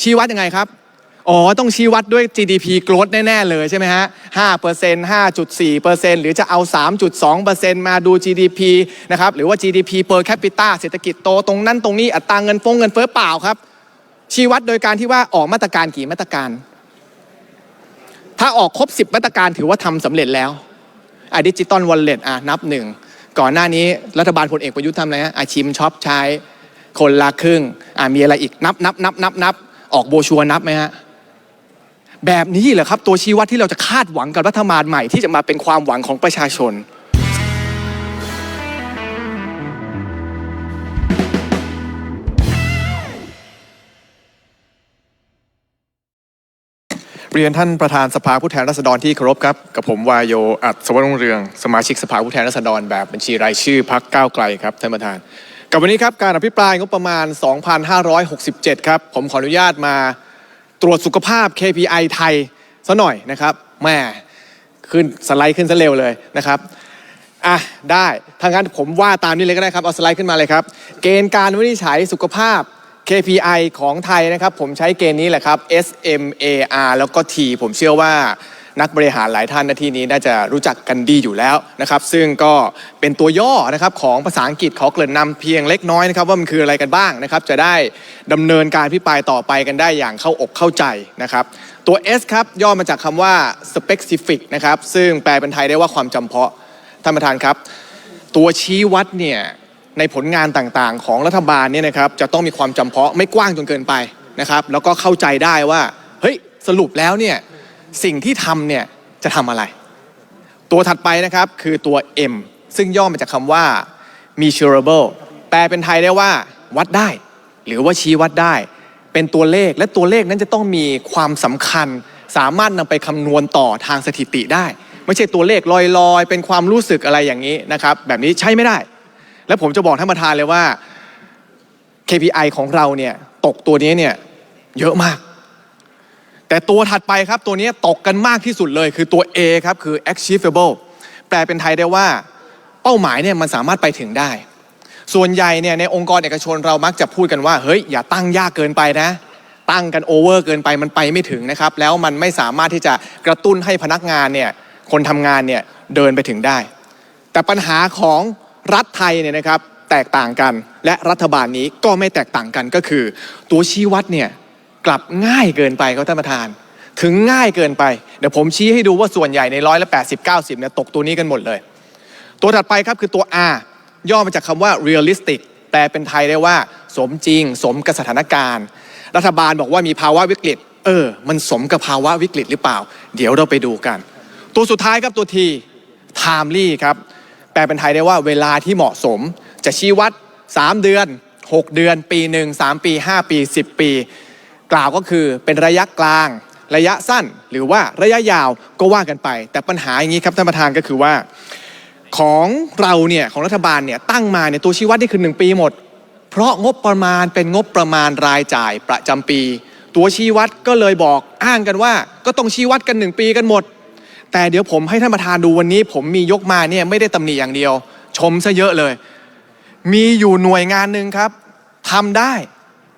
ชี้วัดยังไงครับ อ๋อ ต้องชี้วัดด้วย GDP growth แน่ ๆ เลยใช่ไหมฮะ5% 5.4%หรือจะเอา 3.2%มาดู GDP นะครับ หรือว่า GDP per capita เศรษฐกิจโตตรงนั้นตรงนี้อัตราเงินฟงเงินเฟ้อเปล่าครับ ชี้วัดโดยการที่ว่าออกมาตรการกี่มาตรการ ถ้าออกครบ 10 มาตรการถือว่าทำสำเร็จแล้วอะดิจิตอลวอลเล็ตอะนับหนึ่งก่อนหน้านี้รัฐบาลพลเอกประยุทธ์ทำอะไรฮะอะชิมช็อปใช้คนละครึ่งอะมีอะไรอีกนับนับนับนับนับ ออกโบชัวนับไหมฮะแบบนี้เหรอครับ ตัวชี้วัดที่เราจะคาดหวังกับรัฐบาลใหม่ที่จะมาเป็นความหวังของประชาชน เรียนท่านประธานสภาผู้แทนราษฎรที่เคารพครับ กับผมวายโยอัศวรุ่งเรือง สมาชิกสภาผู้แทนราษฎรแบบบัญชีรายชื่อพักก้าวไกลครับท่านประธาน กับวันนี้ครับการอภิปรายงบประมาณ 2,567 ครับ ผมขออนุญาตมาตรวจสุขภาพ KPI ไทยซะหน่อยนะครับแม่ขึ้นสไลด์ขึ้นซะเร็วเลยนะครับอะได้ถ้างั้นผมว่าตามนี้เลยก็ได้ครับ เอาสไลด์ขึ้นมาเลยครับ เกณฑ์การวินิจฉัยสุขภาพ KPI ของไทยนะครับ ผมใช้เกณฑ์นี้แหละครับ SMAR แล้วก็ T ผมเชื่อว่า นักบริหารหลายท่านในที่นี้น่าจะรู้จักกันดีอยู่แล้วนะครับ ซึ่งก็เป็นตัวย่อนะครับของภาษาอังกฤษขอเกริ่นนำเพียงเล็กน้อยนะครับว่ามันคืออะไรกันบ้างนะครับ จะได้ดำเนินการพิปรายต่อไปกันได้อย่างเข้าอกเข้าใจนะครับ ตัว S ครับย่อมาจากคำว่า specific นะครับซึ่งแปลเป็นไทยได้ว่าความจำเพาะท่านประธานครับ ตัวชี้วัดเนี่ยในผลงานต่างๆ ของรัฐบาลเนี่ยนะครับจะต้องมีความจำเพาะไม่กว้างจนเกินไปนะครับ แล้วก็เข้าใจได้ว่าเฮ้ยสรุปแล้วเนี่ย สิ่งที่ทำเนี่ยจะทำอะไร ตัวถัดไปนะครับคือตัว M ซึ่งย่อมาจากคำว่า measurable แปลเป็นไทยได้ว่า วัดได้ หรือว่าชี้วัดได้ เป็นตัวเลขและตัวเลขนั้นจะต้องมีความสำคัญ สามารถนำไปคำนวณต่อทางสถิติได้ ไม่ใช่ตัวเลขลอยๆ เป็นความรู้สึกอะไรอย่างนี้นะครับ แบบนี้ใช้ไม่ได้ และผมจะบอกท่านประธานเลยว่า KPI ของเราเนี่ยตกตัวนี้เนี่ยเยอะมาก แต่ตัวถัดไปครับตัวนี้ตกกันมากที่สุดเลยคือตัว A ครับคือ achievable แปลเป็นไทยได้ว่าเป้าหมายเนี่ยมันสามารถไปถึงได้ ส่วนใหญ่เนี่ยในองค์กรเอกชนเรามักจะพูดกันว่าเฮ้ยอย่าตั้งยากเกินไปนะ ตั้งกันโอเวอร์เกินไปมันไปไม่ถึงนะครับ แล้วมันไม่สามารถที่จะกระตุ้นให้พนักงานเนี่ยคนทำงานเนี่ยเดินไปถึงได้ แต่ปัญหาของรัฐไทยเนี่ยนะครับแตกต่างกันและรัฐบาลนี้ก็ไม่แตกต่างกันก็คือ ตัวชี้วัดเนี่ย กลับง่ายเกินไปครับท่านประธาน ถึงง่ายเกินไป เดี๋ยวผมชี้ให้ดูว่าส่วนใหญ่ในร้อยละ80 90เนี่ยตกตัวนี้กันหมดเลย ตัวถัดไปครับคือตัว R ย่อมาจากคำว่า realistic แปลเป็นไทยได้ว่า สมจริง สมกับสถานการณ์ รัฐบาลบอกว่ามีภาวะวิกฤต เออ มันสมกับภาวะวิกฤตหรือเปล่า เดี๋ยวเราไปดูกัน ตัวสุดท้ายครับตัว T timely ครับ แปลเป็นไทยได้ว่าเวลาที่เหมาะสม จะชี้วัด 3 เดือน 6 เดือน ปีหนึ่ง3ปี 5 ปี 10 ปี กล่าวก็คือเป็นระยะกลาง ระยะสั้น หรือว่าระยะยาวก็ว่ากันไป แต่ปัญหาอย่างนี้ครับท่านประธานก็คือว่า ของเราเนี่ยของรัฐบาลเนี่ยตั้งมาเนี่ยตัวชี้วัดนี่คือ 1 ปีหมด เพราะงบประมาณเป็นงบประมาณรายจ่ายประจำปี ตัวชี้วัดก็เลยบอกอ้างกันว่า ก็ต้องชี้วัดกัน 1 ปีกันหมด แต่เดี๋ยวผมให้ท่านประธานดูวันนี้ ผมมียกมาเนี่ยไม่ได้ตำหนิอย่างเดียว ชมซะเยอะเลย มีอยู่หน่วยงานหนึ่งครับทำได้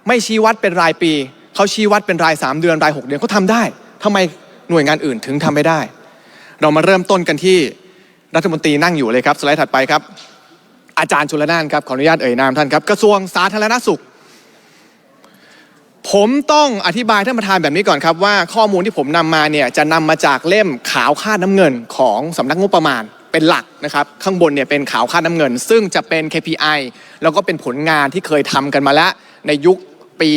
ไม่ชี้วัดเป็นรายปี เขาชี้วัดเป็นราย 3 เดือนราย 6 เดือนเขาทำได้ทำไมหน่วยงานอื่นถึงทำไม่ได้ เรามาเริ่มต้นกันที่รัฐมนตรีนั่งอยู่เลยครับสไลด์ถัดไปครับ อาจารย์ชุลนานครับขออนุญาตเอ่ยนามท่านครับกระทรวงสาธารณสุข ผมต้องอธิบายท่านประธานแบบนี้ก่อนครับว่าข้อมูลที่ผมนำมาเนี่ยจะนำมาจากเล่มขาวค่าน้ำเงินของสำนักงบประมาณเป็นหลักนะครับ ข้างบนเนี่ยเป็นขาวค่าน้ำเงิน ซึ่งจะเป็น KPI แล้วก็เป็นผลงานที่เคยทำกันมาแล้ว ในยุค ปี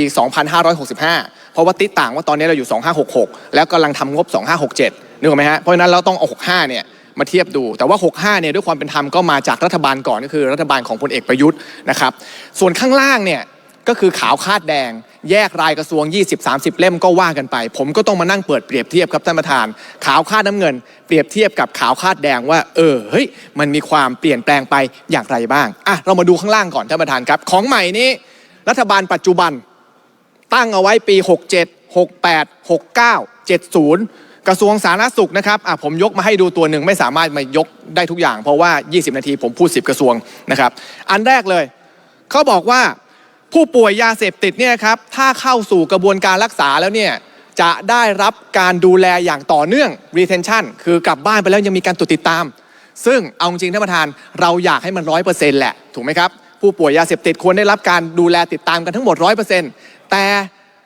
2565 เพราะว่าติดต่างว่าตอนนี้เราอยู่ 2566 แล้วกำลังทำงบ 2567นึกออกไหมฮะเพราะฉะนั้นเราต้องเอา65เนี่ยมาเทียบดู แต่ว่า 65เนี่ยด้วยความเป็นธรรมก็มาจากรัฐบาลก่อนก็คือรัฐบาลของพลเอกประยุทธ์นะครับส่วนข้างล่างเนี่ยก็คือขาวคาดแดง แยกรายกระทรวง 20-30 เล่มก็ว่ากันไป ผมก็ต้องมานั่งเปิดเปรียบเทียบครับท่านประธาน ขาวคาดน้ำเงิน เปรียบเทียบกับขาวคาดแดงว่า เออเฮ้ยมันมีความเปลี่ยนแปลงไปอย่างไรบ้างอะเรามาดูข้างล่างก่อนท่านประธานครับ ของใหม่นี้รัฐบาลปัจจุบัน ตั้งเอาไว้ปี 67 68 69 70 กระทรวงสาธารณสุขนะครับอะผมยกมาให้ดูตัวหนึ่งไม่สามารถมายกได้ทุกอย่าง เพราะว่า 20 นาทีผมพูด 10 กระทรวงนะครับ อันแรกเลยเขาบอกว่าผู้ป่วยยาเสพติดเนี่ยครับถ้าเข้าสู่กระบวนการรักษาแล้วเนี่ยจะได้รับการดูแลอย่างต่อเนื่อง retention คือกลับบ้านไปแล้วยังมีการตรวจติดตาม ซึ่งเอาจริงท่านประธานเราอยากให้มันร้อยเปอร์เซ็นต์แหละ ถูกไหมครับ ผู้ป่วยยาเสพติดควรได้รับการดูแลติดตามกันทั้งหมดร้อยเปอร์เซ็นต์แต่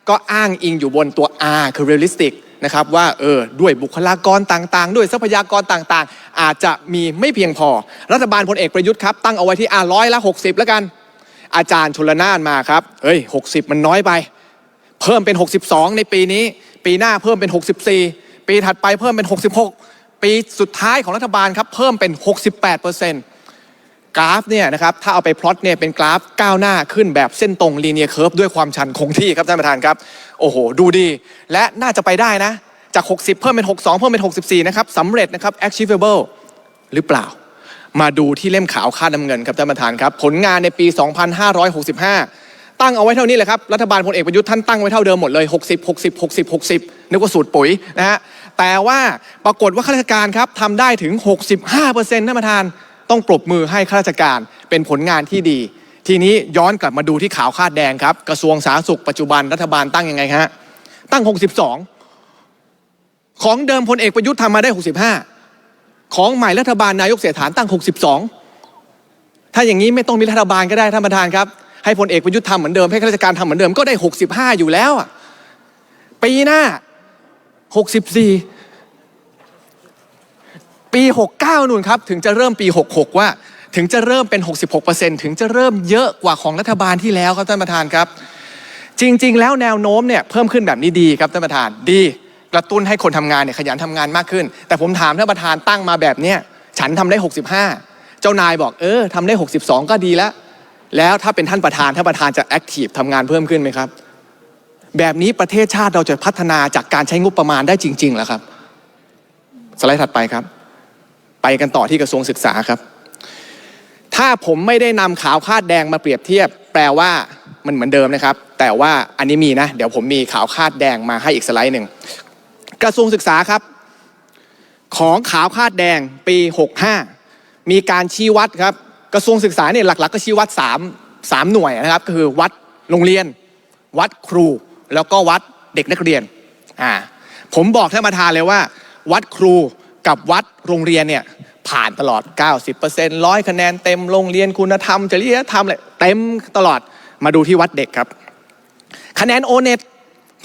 ก็อ้างอิงอยู่บนตัว R คือ realistic นะครับว่าเออด้วยบุคลากรต่างๆ ด้วยทรัพยากรต่างๆ อาจจะมีไม่เพียงพอ รัฐบาลพลเอกประยุทธ์ครับ ตั้งเอาไว้ที่อ่าร้อยละ 60 แล้วกัน อาจารย์ชลนานมาครับเฮ้ย 60 มันน้อยไป เพิ่มเป็น 62 ในปีนี้ ปีหน้าเพิ่มเป็น 64 ปีถัดไปเพิ่มเป็น 66 ปีสุดท้ายของรัฐบาลครับ เพิ่มเป็น 68เปอร์เซ็นต์ กราฟเนี่ยนะครับถ้าเอาไปพลอตเนี่ยเป็นกราฟก้าวหน้าขึ้นแบบเส้นตรงลีเนียเคิร์ฟด้วยความชันคงที่ครับท่านประธานครับ โอ้โห ดูดี และน่าจะไปได้นะ จาก 60 เพิ่มเป็น 62 เพิ่มเป็น 64 นะครับสำเร็จนะครับ achievable หรือเปล่า มาดูที่เล่มขาวค่าน้ำเงินครับท่านประธานครับ ผลงานในปี 2565 ตั้งเอาไว้เท่านี้แหละครับ รัฐบาลพลเอกประยุทธ์ท่านตั้งไว้เท่าเดิมหมดเลย 60 60 60 60นึกว่าสูตรปุ๋ยนะฮะแต่ว่าปรากฏว่าข้าราชการครับทำได้ถึง 65%ท่านประธาน ต้องปรบมือให้ข้าราชการเป็นผลงานที่ดี ทีนี้ย้อนกลับมาดูที่ขาวคาดแดงครับ กระทรวงสาธารณสุขปัจจุบันรัฐบาลตั้งยังไงฮะตั้ง 62 ของเดิมพลเอกประยุทธ์ทำมาได้ 65 ของใหม่รัฐบาลนายกเสียฐานตั้ง 62 ถ้าอย่างนี้ไม่ต้องมีรัฐบาลก็ได้ท่านประธานครับ ให้พลเอกประยุทธ์ทำเหมือนเดิมให้ข้าราชการทำเหมือนเดิมก็ได้ 65 อยู่แล้วปีหน้า 64 69นู่นครับถึงจะเริ่มปี 66 ว่าถึงจะเริ่มเป็น 66%ถึงจะเริ่มเยอะกว่าของรัฐบาลที่แล้วครับท่านประธานครับ จริง ๆ แล้วแนวโน้มเนี่ยเพิ่มขึ้นแบบนี้ดีครับท่านประธานดี กระตุ้นให้คนทำงานเนี่ยขยันทำงานมากขึ้น แต่ผมถามท่านประธานตั้งมาแบบเนี้ยฉันทำได้ 65 เจ้านายบอกเออทำได้ 62 ก็ดีแล้ว แล้วถ้าเป็นท่านประธานท่านประธานจะแอคทีฟทำงานเพิ่มขึ้นไหมครับ แบบนี้ประเทศชาติเราจะพัฒนาจากการใช้งบประมาณได้จริงๆหรอครับ สไลด์ถัดไปครับ ไปกันต่อที่กระทรวงศึกษาครับ ถ้าผมไม่ได้นำขาวคาดแดงมาเปรียบเทียบ แปลว่ามันเหมือนเดิมนะครับ แต่ว่าอันนี้มีนะ เดี๋ยวผมมีขาวคาดแดงมาให้อีกสไลด์หนึ่งกระทรวงศึกษาครับ ของขาวคาดแดงปี 65 มีการชี้วัดครับ กระทรวงศึกษาเนี่ยหลัก ๆ ก็ชี้วัด 3 3 หน่วยนะครับ ก็คือวัดโรงเรียน วัดครู แล้วก็วัดเด็กนักเรียนอ่าผมบอกท่านประธานเลยว่า วัดครู กับวัดโรงเรียนเนี่ยผ่านตลอด 90%ร้อยคะแนนเต็มโรงเรียนคุณธรรมจริยธรรมเลยเต็มตลอดมาดูที่วัดเด็กครับ คะแนนโอเน็ต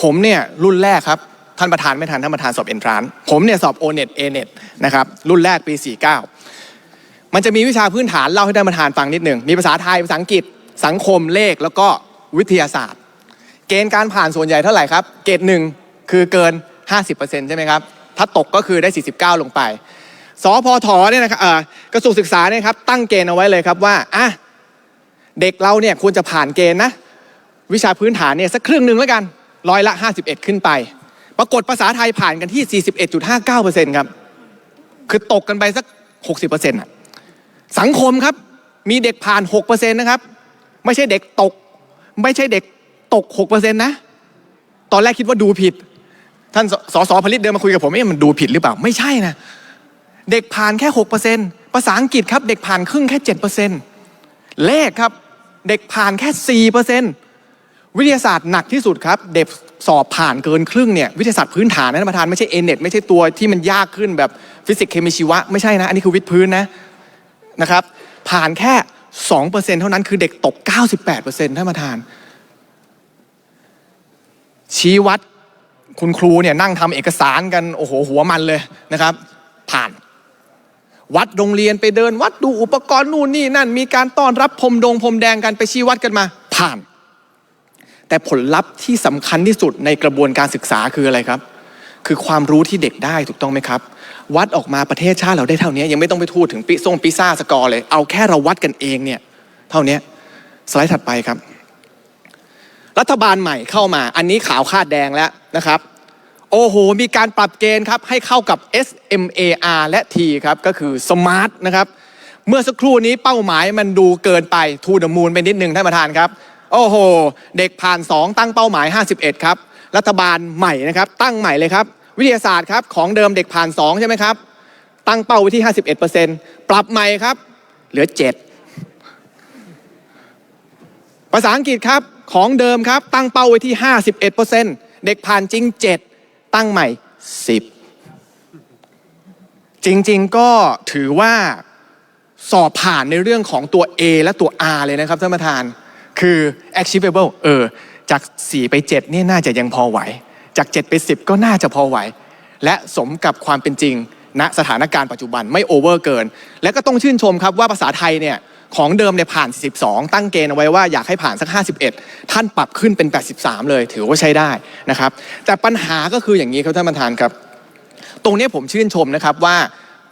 ผมเนี่ยรุ่นแรกครับ ท่านประธานไม่ทันท่านประธานสอบเอนทรานผมเนี่ยสอบโอเน็ตเอเน็ตนะครับรุ่นแรกปี 49 มันจะมีวิชาพื้นฐานเล่าให้ท่านประธานฟังนิดหนึ่งมีภาษาไทยภาษาอังกฤษ สังคมเลขแล้วก็วิทยาศาสตร์ เกณฑ์การผ่านส่วนใหญ่เท่าไหร่ครับ เกรดหนึ่งคือเกิน 50%ใช่ไหมครับ ถ้าตกก็คือได้ 49 ลงไป สพทเนี่ยนะครับกระทรวงศึกษาเนี่ยครับตั้งเกณฑ์เอาไว้เลยครับว่าอะเด็กเราเนี่ยควรจะผ่านเกณฑ์นะ วิชาพื้นฐานเนี่ยสักครึ่งหนึ่งแล้วกันร้อยละ 51 ขึ้นไป ปรากฏภาษาไทยผ่านกันที่ 41.59%ครับ คือตกกันไปสัก 60%อะสังคมครับมีเด็กผ่าน 6%นะครับ ไม่ใช่เด็กตก ไม่ใช่เด็กตก 6%นะ ตอนแรกคิดว่าดูผิด ท่านสสผลิตเดินมาคุยกับผมเอ๊ะมันดูผิดหรือเปล่า ไม่ใช่นะ เด็กผ่านแค่ 6%ภาษาอังกฤษครับเด็กผ่านครึ่งแค่ 7%เลขครับเด็กผ่านแค่ 4%วิทยาศาสตร์หนักที่สุดครับ เด็กสอบผ่านเกินครึ่งเนี่ยวิทยาศาสตร์พื้นฐานนะท่านประธานไม่ใช่เอเน็ตไม่ใช่ตัวที่มันยากขึ้นแบบฟิสิกส์เคมีชีวะไม่ใช่นะ อันนี้คือวิทย์พื้นนะนะครับผ่านแค่ 2%เท่านั้นคือเด็กตก 98%ท่านประธานชี้วัด คุณครูเนี่ยนั่งทำเอกสารกันโอ้โหหัวมันเลยนะครับ ผ่าน วัดโรงเรียนไปเดิน วัดดูอุปกรณ์นู่นนี่นั่น มีการต้อนรับพรมดงพรมแดงกันไปชี้วัดกันมา ผ่าน แต่ผลลัพธ์ที่สำคัญที่สุดในกระบวนการศึกษาคืออะไรครับ คือความรู้ที่เด็กได้ถูกต้องไหมครับ วัดออกมาประเทศชาติเราได้เท่านี้ยังไม่ต้องไปพูดถึงปิส่งปิซ่าสกอร์เลย เอาแค่เราวัดกันเองเนี่ย เท่านี้สไลด์ถัดไปครับ รัฐบาลใหม่เข้ามา อันนี้ขาวคาดแดงแล้วนะครับ โอ้โห มีการปรับเกณฑ์ครับ ให้เข้ากับ SMAR และ T ครับ ก็คือ Smart นะครับ เมื่อสักครู่นี้เป้าหมายมันดูเกินไปทูดมูลไปนิดหนึ่งท่านประธานครับ โอ้โห เด็กผ่าน 2 ตั้งเป้าหมาย 51 ครับ รัฐบาลใหม่นะครับ ตั้งใหม่เลยครับ วิทยาศาสตร์ครับ ของเดิมเด็กผ่าน 2 ใช่ไหมครับ ตั้งเป้าไว้ที่ 51%ปรับใหม่ครับ เหลือ 7 ภาษาอังกฤษครับ ของเดิมครับ ตั้งเป้าไว้ที่ 51%เด็กผ่านจริง 7 ตั้งใหม่ 10 จริงๆก็ถือว่าสอบผ่านในเรื่องของตัว A และตัว R เลยนะครับท่านประธาน คือ achievable เออ จาก 4 ไป 7 นี่น่าจะยังพอไหว จาก 7 ไป 10 ก็น่าจะพอไหว และสมกับความเป็นจริงณสถานการณ์ปัจจุบันไม่โอเวอร์เกิน และก็ต้องชื่นชมครับว่าภาษาไทยเนี่ย ของเดิมเนี่ยผ่าน 42 ตั้งเกณฑ์เอาไว้ว่าอยากให้ผ่านสัก 51 ท่านปรับขึ้นเป็น 83 เลย ถือว่าใช้ได้นะครับ แต่ปัญหาก็คืออย่างนี้ครับท่านประธานครับ ตรงนี้ผมชื่นชมนะครับว่า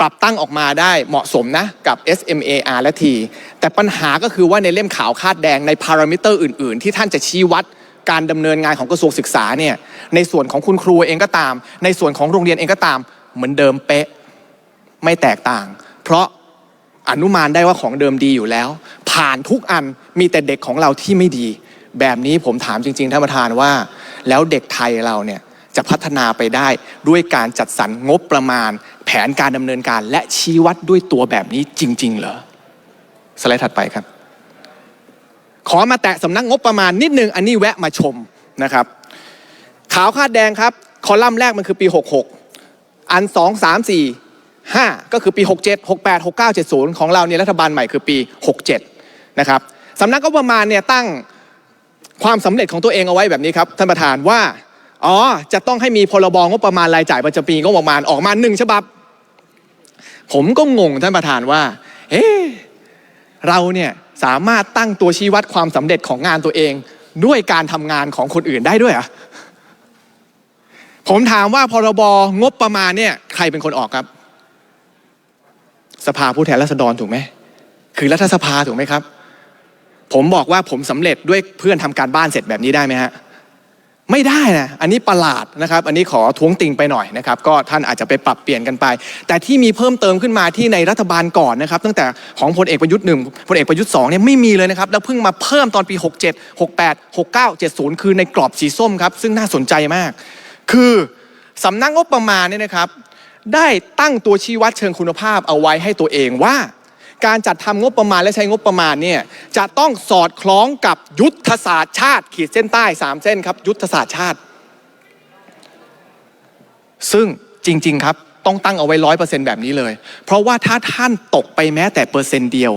ปรับตั้งออกมาได้เหมาะสมนะกับ SMAR และ T แต่ปัญหาก็คือว่าในเล่มขาวคาดแดงในพารามิเตอร์อื่น ๆ ที่ท่านจะชี้วัดการดำเนินงานของกระทรวงศึกษาเนี่ยในส่วนของคุณครูเองก็ตาม ในส่วนของโรงเรียนเองก็ตาม เหมือนเดิมเป๊ะไม่แตกต่าง เพราะ อนุมานได้ว่าของเดิมดีอยู่แล้ว ผ่านทุกอันมีแต่เด็กของเราที่ไม่ดี แบบนี้ผมถามจริงๆท่านประธานว่า แล้วเด็กไทยเราเนี่ยจะพัฒนาไปได้ด้วยการจัดสรรงบประมาณ แผนการดำเนินการและชี้วัดด้วยตัวแบบนี้จริง ๆ เหรอสไลด์ถัดไปครับ ขอมาแตะสำนักงบประมาณนิดนึงอันนี้แวะมาชมนะครับ ขาวคาดแดงครับ คอลัมน์แรกมันคือปี 66 อัน 2 3 4 5 ก็คือปี 67 68 69 70 ของเราเนี่ยรัฐบาลใหม่คือปี 67 นะครับสำนักงบประมาณเนี่ยตั้งความสำเร็จของตัวเองเอาไว้แบบนี้ครับท่านประธานว่าอ๋อจะต้องให้มีพรบงบประมาณรายจ่ายประจำปีงบประมาณออกมาหนึ่งฉบับ ผมก็งงท่านประธานว่าเอ๊เราเนี่ยสามารถตั้งตัวชี้วัดความสำเร็จของงานตัวเอง ด้วยการทำงานของคนอื่นได้ด้วยเหรอะผมถามว่าพรบงบประมาณเนี่ยใครเป็นคนออกครับ สภาผู้แทนราษฎรถูกไหมคือรัฐสภาถูกไหมครับ ผมบอกว่าผมสำเร็จด้วยเพื่อนทำการบ้านเสร็จแบบนี้ได้ไหมฮะไม่ได้นะ อันนี้ประหลาดนะครับ อันนี้ขอท้วงติงไปหน่อยนะครับ ก็ท่านอาจจะไปปรับเปลี่ยนกันไป แต่ที่มีเพิ่มเติมขึ้นมาที่ในรัฐบาลก่อนนะครับ ตั้งแต่ของพลเอกประยุทธ์หนึ่งพลเอกประยุทธ์สองเนี่ยไม่มีเลยนะครับ แล้วเพิ่งมาเพิ่มตอนปี 67 68 69 70 คือในกรอบสีส้มครับ ซึ่งน่าสนใจมาก คือสำนักงบประมาณเนี่ยนะครับ ได้ตั้งตัวชี้วัดเชิงคุณภาพเอาไว้ให้ตัวเองว่า การจัดทำงบประมาณและใช้งบประมาณเนี่ยจะต้องสอดคล้องกับยุทธศาสตร์ชาติ ขีดเส้นใต้ 3 เส้นครับ ยุทธศาสตร์ชาติ ซึ่งจริง ๆ ครับต้องตั้งเอาไว้ร้อยเปอร์เซ็นต์แบบนี้เลย เพราะว่าถ้าท่านตกไปแม้แต่เปอร์เซ็นต์เดียว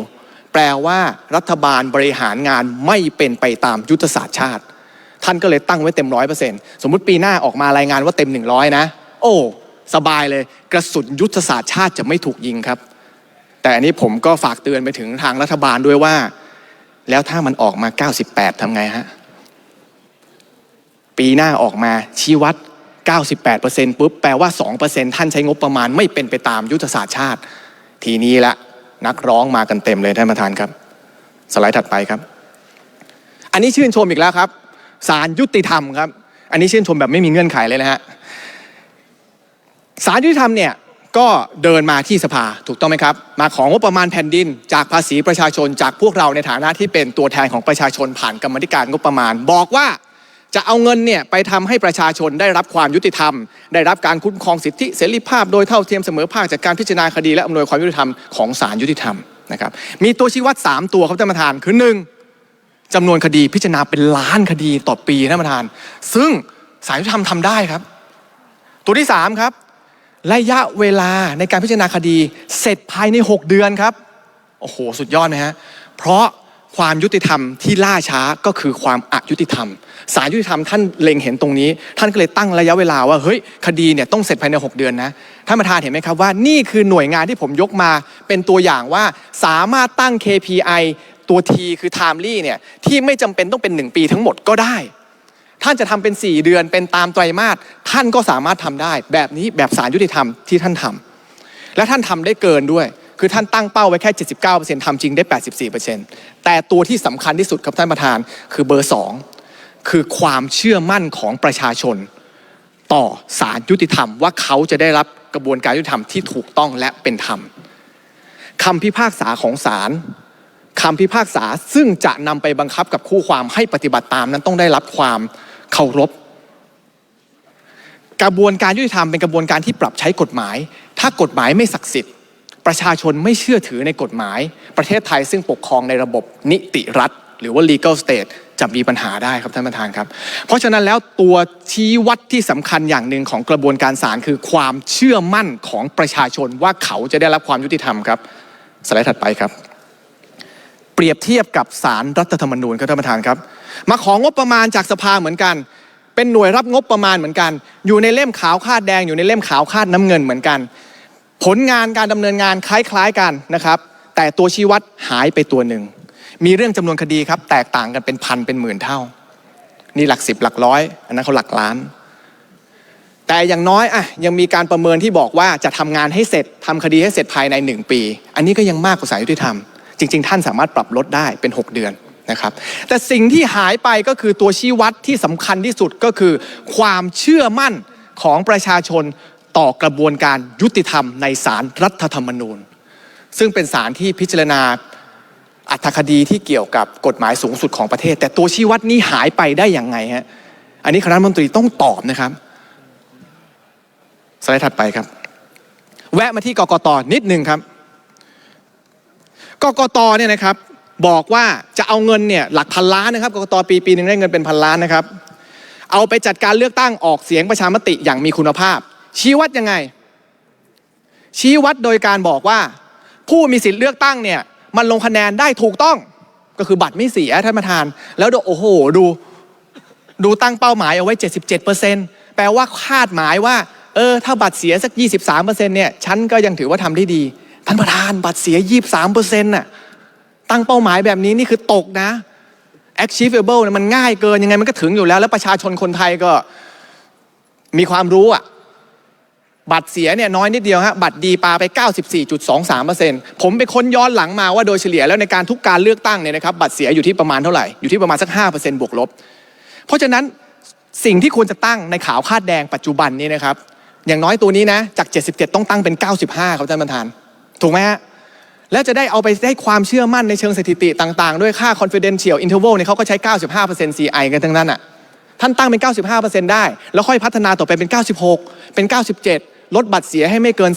แปลว่ารัฐบาลบริหารงานไม่เป็นไปตามยุทธศาสตร์ชาติ ท่านก็เลยตั้งไว้เต็มร้อยเปอร์เซ็นต์สมมติปีหน้าออกมารายงานว่าเต็มหนึ่งร้อยนะ โอ้ สบายเลยกระสุนยุทธศาสตร์ชาติจะไม่ถูกยิงครับ แต่อันนี้ผมก็ฝากเตือนไปถึงทางรัฐบาลด้วยว่า แล้วถ้ามันออกมา 98ทำไงฮะ ปีหน้าออกมาชี้วัด 98%ปุ๊บแปลว่า 2%ท่านใช้งบประมาณไม่เป็นไปตามยุทธศาสตร์ชาติ ทีนี้ละนักร้องมากันเต็มเลยท่านประธานครับ สไลด์ถัดไปครับ อันนี้ชื่นชมอีกแล้วครับศาลยุติธรรมครับ อันนี้ชื่นชมแบบไม่มีเงื่อนไขเลยนะฮะ ศาลยุติธรรมเนี่ยก็เดินมาที่สภาถูกต้องไหมครับ มาของงบประมาณแผ่นดิน จากภาษีประชาชนจากพวกเราในฐานะที่เป็นตัวแทนของประชาชนผ่านกรรมธิการงบประมาณ บอกว่าจะเอาเงินเนี่ยไปทำให้ประชาชนได้รับความยุติธรรม ได้รับการคุ้มครองสิทธิเสรีภาพโดยเท่าเทียมเสมอภาคจากการพิจารณาคดีและอำนวยความยุติธรรมของศาลยุติธรรมนะครับมีตัวชี้วัด 3 ตัวครับท่านประธานคือหนึ่งจำนวนคดีพิจารณาเป็นล้านคดีต่อปีท่านประธาน ซึ่งสายยุติธรรมทำได้ครับ ตัวที่3ครับ ระยะเวลาในการพิจารณาคดีเสร็จภายใน 6 เดือนครับ โอ้โห สุดยอดไหมฮะ เพราะความยุติธรรมที่ล่าช้าก็คือความอายุติธรรม สารยุติธรรมท่านเล็งเห็นตรงนี้ ท่านก็เลยตั้งระยะเวลาว่าเฮ้ยคดีเนี่ยต้องเสร็จภายใน 6 เดือนนะท่านประธานเห็นไหมครับว่านี่คือหน่วยงานที่ผมยกมาเป็นตัวอย่างว่าสามารถตั้ง KPI ตัว T คือ timely เนี่ยที่ไม่จำเป็นต้องเป็น 1 ปีทั้งหมดก็ได้ ท่านจะทำเป็น 4 เดือนเป็นตามไตรมาสท่านก็สามารถทำได้ แบบนี้แบบสารยุติธรรมที่ท่านทำและท่านทำได้เกินด้วย คือท่านตั้งเป้าไว้แค่ 79%ทำจริงได้ 84%แต่ตัวที่สำคัญที่สุดครับท่านประธานคือเบอร์ 2 คือความเชื่อมั่นของประชาชน ต่อสารยุติธรรมว่าเขาจะได้รับกระบวนการยุติธรรมที่ถูกต้องและเป็นธรรมคำพิพากษาของศาลคำพิพากษาซึ่งจะนำไปบังคับกับคู่ความให้ปฏิบัติตามนั้นต้องได้รับความ เคารพกระบวนการยุติธรรมเป็นกระบวนการที่ปรับใช้กฎหมาย ถ้ากฎหมายไม่ศักดิ์สิทธิ์ ประชาชนไม่เชื่อถือในกฎหมาย ประเทศไทยซึ่งปกครองในระบบนิติรัฐ หรือว่า legal state จะจะมีปัญหาได้ครับท่านประธานครับ เพราะฉะนั้นแล้วตัวชี้วัดที่สำคัญอย่างหนึ่งของกระบวนการศาลคือความเชื่อมั่นของประชาชนว่าเขาจะได้รับความยุติธรรมครับสไลด์ถัดไปครับ เปรียบเทียบกับสารรัฐธรรมนูญครับท่านประธานครับ มาของบประมาณจากสภาเหมือนกัน เป็นหน่วยรับงบประมาณเหมือนกัน อยู่ในเล่มขาวคาดแดง อยู่ในเล่มขาวคาดน้ำเงินเหมือนกัน ผลงานการดำเนินงานคล้าย ๆกันนะครับ แต่ตัวชี้วัดหายไปตัวหนึ่ง มีเรื่องจำนวนคดีครับ แตกต่างกันเป็นพันเป็นหมื่นเท่า นี่หลักสิบหลักร้อย อันนั้นเขาหลักล้าน แต่อย่างน้อยอะยังมีการประเมินที่บอกว่าจะทำงานให้เสร็จทำคดีให้เสร็จภายใน 1 ปี อันนี้ก็ยังมากกว่าสายยุติธรรม จริง ๆ ท่านสามารถปรับลดได้เป็น 6 เดือน นะครับแต่สิ่งที่หายไปก็คือตัวชี้วัดที่สำคัญที่สุดก็คือ ความเชื่อมั่นของประชาชนต่อกระบวนการยุติธรรมในศาลรรัฐธรรมนูญ ซึ่งเป็นศาลที่พิจารณาอัตคดีที่เกี่ยวกับกฎหมายสูงสุดของประเทศ แต่ตัวชี้วัดนี้หายไปได้อย่างไงฮะอันนี้คณะรัฐมนตรีต้องตอบนะครับสไลด์ถัดไปครับ แวะมาที่กกตนิดหนึ่งครับกกตเนี่ยนะครับ บอกว่าจะเอาเงินเนี่ยหลักพันล้านนะครับกรกตปีปีหนึ่งได้เงินเป็นพันล้านนะครับ เอาไปจัดการเลือกตั้งออกเสียงประชามติอย่างมีคุณภาพ ชี้วัดยังไง ชี้วัดโดยการบอกว่า ผู้มีสิทธิ์เลือกตั้งเนี่ยมันลงคะแนนได้ถูกต้อง ก็คือบัตรไม่เสียท่านประธาน แล้วดูโอ้โหดูดูตั้งเป้าหมายเอาไว้ 77%แปลว่าคาดหมายว่า เออ ถ้าบัตรเสียสัก 23%เนี่ย ฉันก็ยังถือว่าทำได้ดี ท่านประธานบัตรเสีย 23%น่ะ ตั้งเป้าหมายแบบนี้นี่คือตกนะ achievable เนี่ยมันง่ายเกินยังไงมันก็ถึงอยู่แล้ว แล้วประชาชนคนไทยก็มีความรู้อะบัตรเสียเนี่ยน้อยนิดเดียวฮะบัตรดีปาไป 94.23%ผมไปค้นย้อนหลังมาว่าโดยเฉลี่ยแล้วในการทุกการเลือกตั้งเนี่ยนะครับบัตรเสียอยู่ที่ประมาณเท่าไหร่ อยู่ที่ประมาณสัก 5%บวกลบ เพราะฉะนั้นสิ่งที่ควรจะตั้งในขาวคาดแดงปัจจุบันนี้นะครับอย่างน้อยตัวนี้นะจาก 77 ต้องตั้งเป็น 95 ครับท่านประธาน ถูกไหมฮะ แล้วจะได้เอาไปได้ความเชื่อมั่นในเชิงสถิติต่างๆ ด้วยค่า confidential interval เนี่ยเขาก็ใช้ 95% CI กันทั้งนั้นอะท่านตั้งเป็น 95%ได้ แล้วค่อยพัฒนาต่อไปเป็น 96 เป็น 97 ลดบัตรเสียให้ไม่เกิน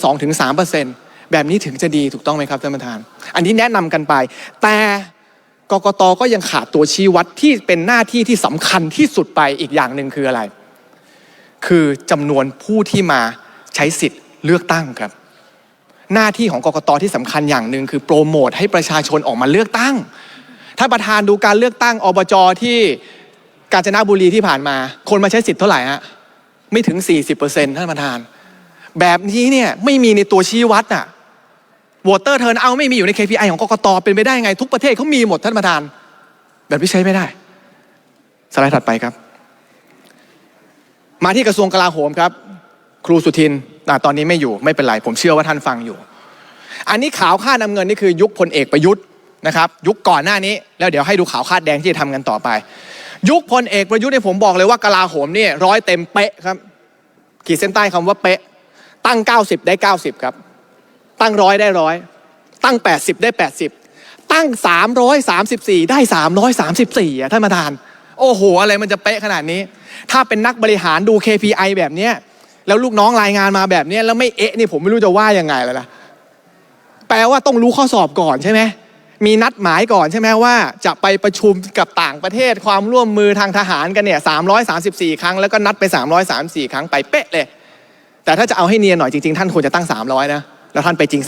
2-3%แบบนี้ถึงจะดีถูกต้องไหมครับท่านประธาน อันนี้แนะนำกันไป แต่กกตก็ยังขาดตัวชี้วัดที่เป็นหน้าที่ที่สำคัญที่สุดไปอีกอย่างหนึ่งคืออะไร คือจำนวนผู้ที่มาใช้สิทธิ์เลือกตั้งครับ หน้าที่ของกกตที่สำคัญอย่างหนึ่งคือโปรโมทให้ประชาชนออกมาเลือกตั้ง ถ้าประธานดูการเลือกตั้งอบจที่กาญจนบุรีที่ผ่านมา คนมาใช้สิทธิ์เท่าไหร่ฮะไม่ถึง 40%ท่านประธาน แบบนี้เนี่ยไม่มีในตัวชี้วัดอะวอเตอร์เทิร์นเอาไม่มีอยู่ใน KPI ของกกตเป็นไปได้ไง ทุกประเทศเขามีหมดท่านประธาน แบบนี้ใช้ไม่ได้ สไลด์ถัดไปครับ มาที่กระทรวงกลาโหมครับ ครูสุทิน ตอนนี้ไม่อยู่ไม่เป็นไรผมเชื่อว่าท่านฟังอยู่ อันนี้ขาวค่าดนำเงินนี่คือยุคพลเอกประยุทธ์นะครับยุคก่อนหน้านี้ แล้วเดี๋ยวให้ดูขาวคาดแดงที่จะทำกันต่อไป ยุคพลเอกประยุทธ์เนี่ยผมบอกเลยว่ากลาโหมเนี่ยร้อยเต็มเป๊ะครับ ขีดเส้นใต้คำว่าเป๊ะ ตั้ง 90 ได้ 90 ครับ ตั้งร้อยได้ร้อยตั้ง 80 ได้ 80 ตั้ง 334 ได้ 334อะท่านประธาน โอ้โห อะไรมันจะเป๊ะขนาดนี้ ถ้าเป็นนักบริหารดู KPI แบบเนี้ย แล้วลูกน้องรายงานมาแบบนี้แล้วไม่เอ๊ะนี่ผมไม่รู้จะว่ายังไงแล้วล่ะแปลว่าต้องรู้ข้อสอบก่อนใช่ไหมมีนัดหมายก่อนใช่ไหมว่าจะไปประชุมกับต่างประเทศความร่วมมือทางทหารกันเนี่ย334 ครั้งแล้วก็นัดไป 334 ครั้งไปเป๊ะเลย แต่ถ้าจะเอาให้เนียนหน่อยจริงๆ ท่านควรจะตั้ง 300 นะ แล้วท่านไปจริง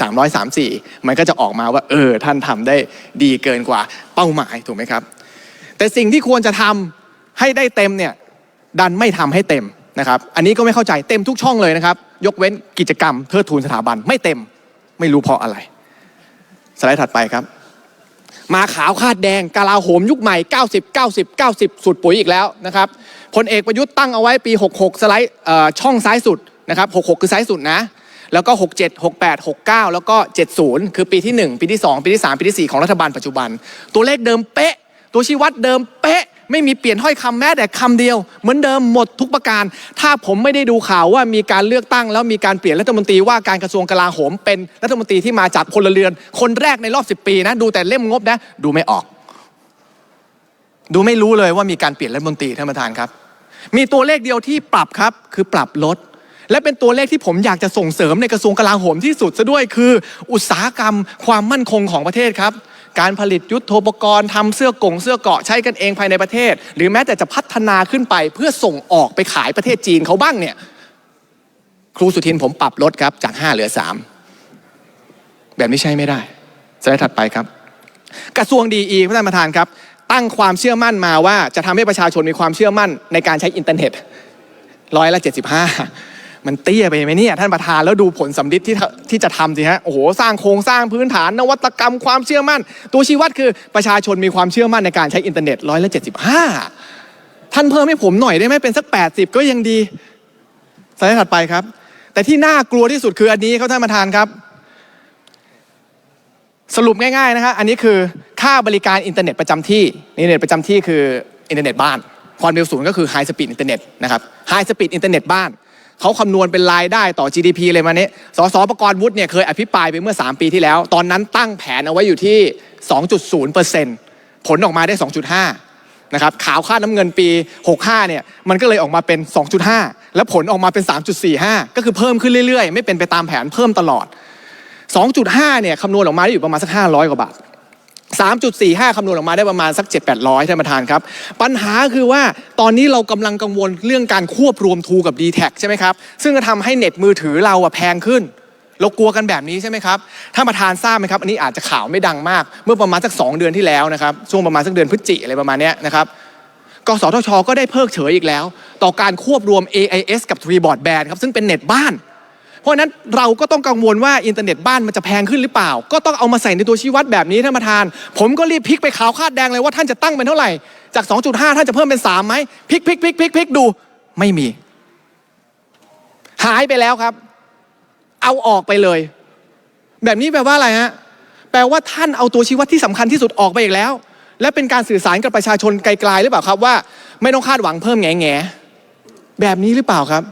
334 มันก็จะออกมาว่า เออ ท่านทำได้ดีเกินกว่าเป้าหมายถูกไหมครับ แต่สิ่งที่ควรจะทำให้ได้เต็มเนี่ยดันไม่ทำให้เต็ม นะครับอันนี้ก็ไม่เข้าใจเต็มทุกช่องเลยนะครับ ยกเว้นกิจกรรมเทิดทูนสถาบันไม่เต็มไม่รู้เพราะอะไร สไลด์ถัดไปครับ มาขาวคาดแดงกาลาโหมยุคใหม่ 90 90 90 สุดปุ๋ยอีกแล้วนะครับพลเอกประยุทธ์ตั้งเอาไว้ปี 66 สไลด์ช่องซ้ายสุดนะครับ66 คือซ้ายสุดนะ แล้วก็ 67 68 69 แล้วก็ 70 คือปีที่ 1 ปีที่ 2 ปีที่ 3 ปีที่ 4 ของรัฐบาลปัจจุบัน ตัวเลขเดิมเป๊ะ ตัวชี้วัดเดิมเป๊ะ ไม่มีเปลี่ยนถ้อยคำแม้แต่คำเดียว เหมือนเดิมหมดทุกประการ ถ้าผมไม่ได้ดูข่าวว่ามีการเลือกตั้ง แล้วมีการเปลี่ยนรัฐมนตรีว่าการกระทรวงกลาโหม เป็นรัฐมนตรีที่มาจากพลเรือน คนแรกในรอบ 10 ปีนะดูแต่เล่มงบนะดูไม่ออก ดูไม่รู้เลยว่ามีการเปลี่ยนรัฐมนตรีท่านประธานครับ มีตัวเลขเดียวที่ปรับครับ คือปรับลดและเป็นตัวเลขที่ผมอยากจะส่งเสริมในกระทรวงกลาโหมที่สุดซะด้วยคือ อุตสาหกรรมความมั่นคงของประเทศครับ การผลิตยุทโธปกรณ์ทำเสื้อกงเสื้อเกาะใช้กันเองภายในประเทศ หรือแม้แต่จะพัฒนาขึ้นไปเพื่อส่งออกไปขายประเทศจีนเขาบ้างเนี่ยครูสุทินผมปรับลดครับจาก 5 เหลือ 3 แบบนี้ใช้ไม่ได้สไลด์ถัดไปครับ กระทรวงดีอีท่านประธานครับ ตั้งความเชื่อมั่นมาว่าจะทำให้ประชาชนมีความเชื่อมั่นในการใช้อินเทอร์เน็ตร้อยละ75 มันเตี้ยไปไหมเนี่ยท่านประธานแล้วดูผลสำลิดที่ที่จะทำสิฮะโอ้โหสร้างโครงสร้างพื้นฐานนวัตกรรมความเชื่อมั่น ตัวชี้วัดคือประชาชนมีความเชื่อมั่นในการใช้อินเทอร์เน็ตร้อยละ75ท่านเพิ่มให้ผมหน่อยได้ไหมเป็นสัก 80 ก็ยังดีสไลด์ถัดไปครับ แต่ที่น่ากลัวที่สุดคืออันนี้ครับท่านประธานครับ สรุปง่ายๆนะฮะอันนี้คือค่าบริการอินเทอร์เน็ตประจำที่อินเทอร์เน็ตประจำที่คืออินเทอร์เน็ตบ้านความเร็วสูงก็คือไฮสปีดอินเทอร์เน็ตนะครับไฮสปีดอินเทอร์เน็ตบ้าน เขาคำนวณเป็นรายได้ต่อ GDP เลยมาเนี้ยสสประกรณ์วุฒิเนี่ยเคยอภิปรายไปเมื่อ 3 ปีที่แล้ว ตอนนั้นตั้งแผนเอาไว้อยู่ที่ 2.0%ผลออกมาได้ 2.5 นะครับ ขาวค่าน้ำเงินปี 65 เนี่ย มันก็เลยออกมาเป็น 2.5 แล้วผลออกมาเป็น 3.45 ก็คือเพิ่มขึ้นเรื่อยๆ ไม่เป็นไปตามแผนเพิ่มตลอด 2.5 เนี่ยคำนวณออกมาได้อยู่ประมาณสัก 500 กว่าบาท 3.45 คำนวณออกมาได้ประมาณสัก 7-800ท่านประธานครับ ปัญหาคือว่าตอนนี้เรากำลังกังวลเรื่องการควบรวมทูกับ d t แทใช่ไหมครับ ซึ่งจะทำให้เน็ตมือถือเราอะแพงขึ้น เรากลัวกันแบบนี้ใช่ไหมครับท่านประธานทราบไหมครับ อันนี้อาจจะข่าวไม่ดังมาก เมื่อประมาณสัก 2 เดือนที่แล้วนะครับ ช่วงประมาณสักเดือนพฤศจิอะไรประมาณนี้นะครับกสทช ก็ได้เพิกเฉยอีกแล้ว ต่อการควบรวม AIS กับ Tree Broadband ครับซึ่งเป็นเน็ตบ้าน เพราะฉะนั้นเราก็ต้องกังวลว่าอินเทอร์เน็ตบ้านมันจะแพงขึ้นหรือเปล่า ก็ต้องเอามาใส่ในตัวชี้วัดแบบนี้ท่านประธาน ผมก็รีบพลิกไปขาวคาดแดงเลยว่าท่านจะตั้งเป็นเท่าไหร่ จาก 2.5 ท่านจะเพิ่มเป็น3ไหมพลิกพลิกพลิกพลิกพลิกดู ไม่มี หายไปแล้วครับ เอาออกไปเลย แบบนี้แปลว่าอะไรฮะ แปลว่าท่านเอาตัวชี้วัดที่สำคัญที่สุดออกไปอีกแล้ว และเป็นการสื่อสารกับประชาชนไกลๆหรือเปล่าครับว่า ไม่ต้องคาดหวังเพิ่มแง่แง่แบบนี้หรือเปล่าครับ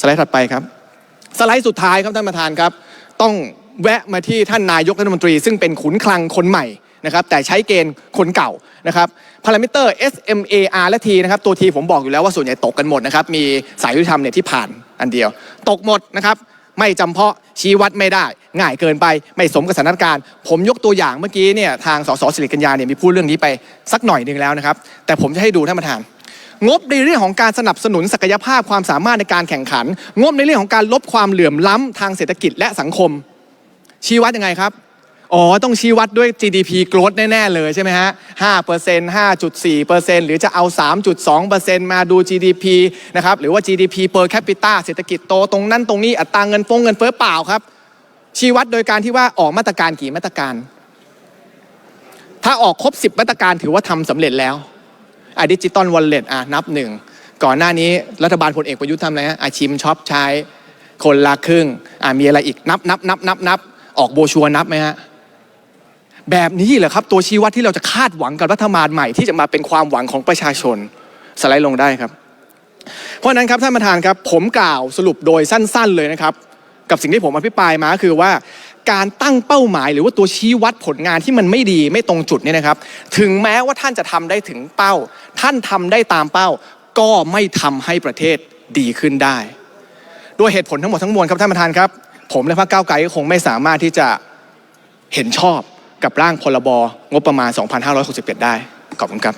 สไลด์ถัดไปครับ สไลด์สุดท้ายครับท่านประธานครับ ต้องแวะมาที่ท่านนายกรัฐมนตรี ซึ่งเป็นขุนคลังคนใหม่นะครับแต่ใช้เกณฑ์คนเก่านะครับพารามิเตอร์ SMAR และ T นะครับตัว T ผมบอกอยู่แล้วว่าส่วนใหญ่ตกกันหมดนะครับมีสายยุติธรรมเนี่ยที่ผ่านอันเดียว ตกหมดนะครับไม่จำเพาะชี้วัดไม่ได้ ง่ายเกินไปไม่สมกับสถานการณ์ ผมยกตัวอย่างเมื่อกี้เนี่ยทางสสสิริกัญญาเนี่ยมีพูดเรื่องนี้ไปสักหน่อยหนึ่งแล้วนะครับแต่ผมจะให้ดูท่านประธาน งบในเรื่องของการสนับสนุนศักยภาพความสามารถในการแข่งขัน งบในเรื่องของการลดความเหลื่อมล้ำทางเศรษฐกิจและสังคม ชี้วัดยังไงครับอ๋อ ต้องชี้วัดด้วย GDP growth แน่ ๆ เลยใช่ไหมฮะ5% 5.4%หรือจะเอา 3.2%มาดู GDP นะครับ หรือว่า GDP per capita เศรษฐกิจโตตรงนั้นตรงนี้อัตราเงินฟงเงินเฟ้อเปล่าครับ ชี้วัดโดยการที่ว่าออกมาตรการกี่มาตรการ ถ้าออกครบ 10 มาตรการถือว่าทำสำเร็จแล้ว อะดิจิตอลวอลเล็ตอะนับหนึ่งก่อนหน้านี้รัฐบาลพลเอกประยุทธ์ทำอะไรฮะอะชิมช็อปใช้คนละครึ่งอะมีอะไรอีกนับนับนับนับนับออกโบชัวนับไหมฮะแบบนี้เหรอครับ ตัวชี้วัดที่เราจะคาดหวังกับรัฐบาลใหม่ที่จะมาเป็นความหวังของประชาชนสไลด์ลงได้ครับ เพราะนั้นครับท่านประธานครับ ผมกล่าวสรุปโดยสั้น ๆ เลยนะครับ กับสิ่งที่ผมอภิปรายมาคือว่า การตั้งเป้าหมาย หรือว่าตัวชี้วัดผลงานที่มันไม่ดีไม่ตรงจุดเนี่ยนะครับ ถึงแม้ว่าท่านจะทำได้ถึงเป้า ท่านทำได้ตามเป้า ก็ไม่ทำให้ประเทศดีขึ้นได้ด้วยเหตุผลทั้งหมดทั้งมวลครับท่านประธานครับ ผมและพรรคก้าวไกลก็คงไม่สามารถที่จะเห็นชอบกับร่างพรบงบประมาณ 2567ได้ขอบคุณครับ